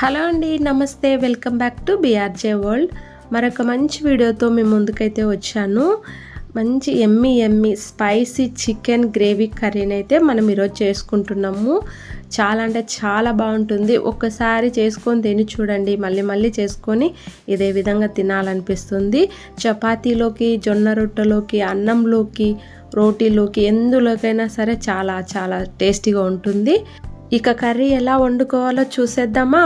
Hello అండి నమస్తే. Welcome back to BRJ world మరొక మంచి వీడియోతో మేము ముందుకైతే వచ్చాను. మంచి ఎమ్మి ఎమ్మి స్పైసీ చికెన్ గ్రేవీ కర్రీని అయితే మనం ఈరోజు చేసుకుంటున్నాము. చాలా అంటే చాలా బాగుంటుంది. ఒక్కసారి చేసుకొని తిని చూడండి. మళ్ళీ మళ్ళీ చేసుకొని ఇదే విధంగా తినాలనిపిస్తుంది. చపాతీలోకి జొన్న రొట్టెలోకి అన్నంలోకి రోటీలోకి ఎందులోకైనా సరే చాలా చాలా టేస్టీగా ఉంటుంది. ఇక కర్రీ ఎలా వండుకోవాలో చూసేద్దామా?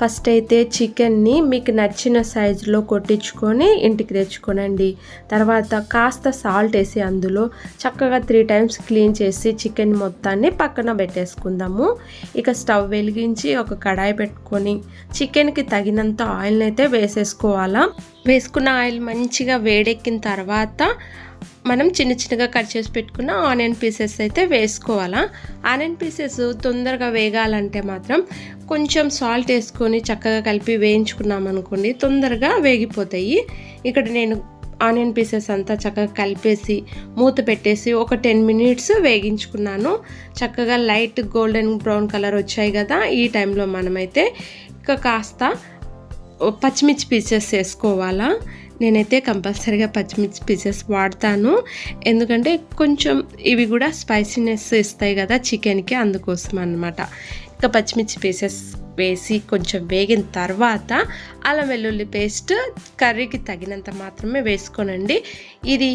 ఫస్ట్ అయితే చికెన్ని మీకు నచ్చిన సైజులో కొట్టించుకొని ఇంటికి తెచ్చుకోనండి. తర్వాత కాస్త సాల్ట్ వేసి అందులో చక్కగా త్రీ టైమ్స్ క్లీన్ చేసి చికెన్ మొత్తాన్ని పక్కన పెట్టేసుకుందాము. ఇక స్టవ్ వెలిగించి ఒక కడాయి పెట్టుకొని చికెన్కి తగినంత ఆయిల్ని అయితే వేసేసుకోవాలా. వేసుకున్న ఆయిల్ మంచిగా వేడెక్కిన తర్వాత మనం చిన్న చిన్నగా కట్ చేసి పెట్టుకున్న ఆనియన్ పీసెస్ అయితే వేసుకోవాలా. ఆనియన్ పీసెస్ తొందరగా వేగాలంటే మాత్రం కొంచెం సాల్ట్ వేసుకొని చక్కగా కలిపి వేయించుకున్నాం అనుకోండి తొందరగా వేగిపోతాయి. ఇక్కడ నేను ఆనియన్ పీసెస్ అంతా చక్కగా కలిపేసి మూత పెట్టేసి ఒక టెన్ మినిట్స్ వేగించుకున్నాను. చక్కగా లైట్ గోల్డెన్ బ్రౌన్ కలర్ వచ్చాయి కదా ఈ టైంలో మనమైతే ఇంకా కాస్త పచ్చిమిర్చి పీసెస్ వేసుకోవాలా. నేనైతే కంపల్సరీగా పచ్చిమిర్చి పీసెస్ వాడతాను. ఎందుకంటే కొంచెం ఇవి కూడా స్పైసీనెస్ ఇస్తాయి కదా చికెన్కి అందుకోసం అనమాట ఇంకా పచ్చిమిర్చి పీసెస్ వేసి కొంచెం వేగిన తర్వాత అల్లం వెల్లుల్లి పేస్ట్ కర్రీకి తగినంత మాత్రమే వేసుకోనండి. ఇది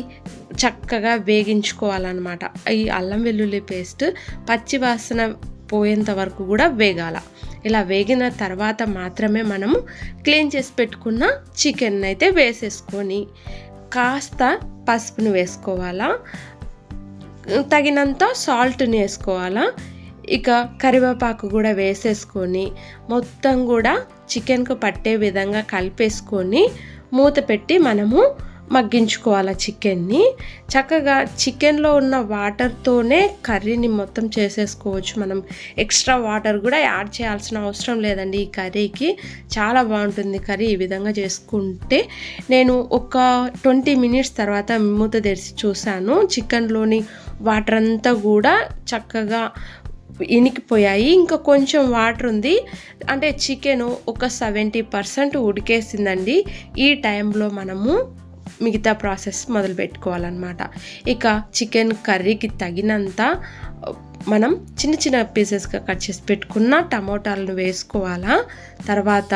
చక్కగా వేగించుకోవాలన్నమాట. ఈ అల్లం వెల్లుల్లి పేస్ట్ పచ్చి వాసన పోయేంత వరకు కూడా వేగాల. ఇలా వేగిన తర్వాత మాత్రమే మనము క్లీన్ చేసి పెట్టుకున్న చికెన్ అయితే వేసేసుకొని కాస్త పసుపుని వేసుకోవాలా? తగినంత సాల్ట్ని వేసుకోవాలా? ఇక కరివేపాకు కూడా వేసేసుకొని మొత్తం కూడా చికెన్కు పట్టే విధంగా కలిపేసుకొని మూత పెట్టి మనము మగ్గించుకోవాలి చికెన్ని. చక్కగా చికెన్లో ఉన్న వాటర్తోనే కర్రీని మొత్తం చేసేసుకోవచ్చు మనం. ఎక్స్ట్రా వాటర్ కూడా యాడ్ చేయాల్సిన అవసరం లేదండి ఈ కర్రీకి. చాలా బాగుంటుంది కర్రీ ఈ విధంగా చేసుకుంటే. నేను ఒక ట్వంటీ మినిట్స్ తర్వాత మూత తెరిచి చూశాను. చికెన్లోని వాటర్ అంతా కూడా చక్కగా ఇనికిపోయాయి. ఇంకా కొంచెం వాటర్ ఉంది. అంటే చికెన్ ఒక సెవెంటీ పర్సెంట్ ఉడికేసిందండి. ఈ టైంలో మనము మిగతా ప్రాసెస్ మొదలు పెట్టుకోవాలన్నమాట ఇక చికెన్ కర్రీకి తగినంత మనం చిన్న చిన్న పీసెస్గా కట్ చేసి పెట్టుకున్న టమోటాలను వేసుకోవాలా. తర్వాత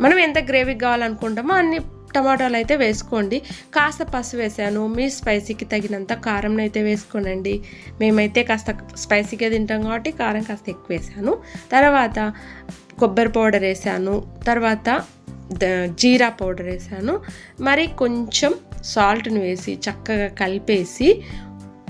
మనం ఎంత గ్రేవీ కావాలనుకుంటామో అన్ని టమాటాలు అయితే వేసుకోండి. కాస్త పసుపు వేసాను మీ స్పైసీకి తగినంత కారం అయితే వేసుకోనండి. మేమైతే కాస్త స్పైసీగా తింటాం కాబట్టి కారం కాస్త ఎక్కువ వేసాను. తర్వాత కొబ్బరి పౌడర్ వేసాను. తర్వాత జీరా పౌడర్ వేసాను. మరి కొంచెం సాల్ట్ని వేసి చక్కగా కలిపేసి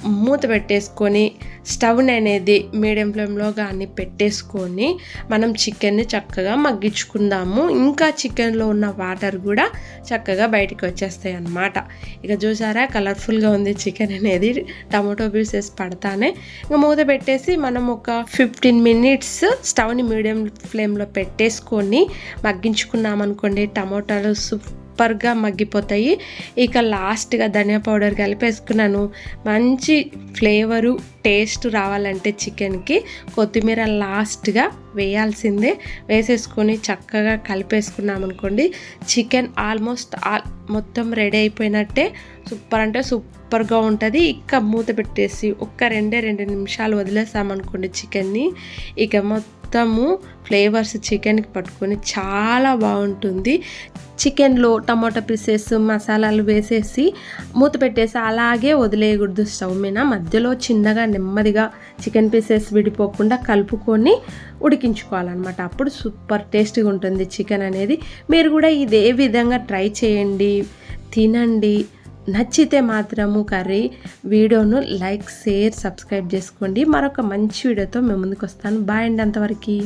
మూత పెట్టేసుకొని స్టవ్ని అనేది మీడియం ఫ్లేమ్లో కానీ పెట్టేసుకొని మనం చికెన్ని చక్కగా మగ్గించుకుందాము. ఇంకా చికెన్లో ఉన్న వాటర్ కూడా చక్కగా బయటికి వచ్చేస్తాయి అన్నమాట. ఇక చూసారా కలర్ఫుల్గా ఉంది చికెన్ అనేది. టమాటో పీసెస్ పడతానే. ఇంకా మూత పెట్టేసి మనం ఒక ఫిఫ్టీన్ మినిట్స్ స్టవ్ని మీడియం ఫ్లేమ్లో పెట్టేసుకొని మగ్గించుకున్నామనుకోండి టమాటాలు సూప్ సూపర్గా మగ్గిపోతాయి. ఇక లాస్ట్గా ధనియా పౌడర్ కలిపేసుకున్నాను మంచి ఫ్లేవరు టేస్ట్ రావాలంటే చికెన్కి. కొత్తిమీర లాస్ట్గా వేయాల్సిందే. వేసేసుకొని చక్కగా కలిపేసుకున్నాం అనుకోండి చికెన్ ఆల్మోస్ట్ ఆల్ మొత్తం రెడీ అయిపోయినట్టే. సూపర్ అంటే సూపర్గా ఉంటుంది. ఇక మూత పెట్టేసి ఒక్క రెండే రెండు నిమిషాలు వదిలేసామనుకోండి చికెన్ని. ఇక మొత్తము ఫ్లేవర్స్ చికెన్కి పట్టుకొని చాలా బాగుంటుంది. చికెన్లో టమాటా పీసెస్ మసాలాలు వేసేసి మూత పెట్టేసి అలాగే వదిలేయకూడదు స్టవ్ మీద. మధ్యలో చిన్నగా నెమ్మదిగా చికెన్ పీసెస్ విడిపోకుండా కలుపుకొని ఉడికించుకోవాలన్నమాట. అప్పుడు సూపర్ టేస్టీగా ఉంటుంది చికెన్ అనేది. మీరు కూడా ఇదే విధంగా ట్రై చేయండి తినండి. నచ్చితే మాత్రము కర్రీ వీడియోను లైక్ షేర్ సబ్స్క్రైబ్ చేసుకోండి. మరొక మంచి వీడియోతో మేము ముందుకు వస్తాను. బాయ్ అండి అంతవరకు.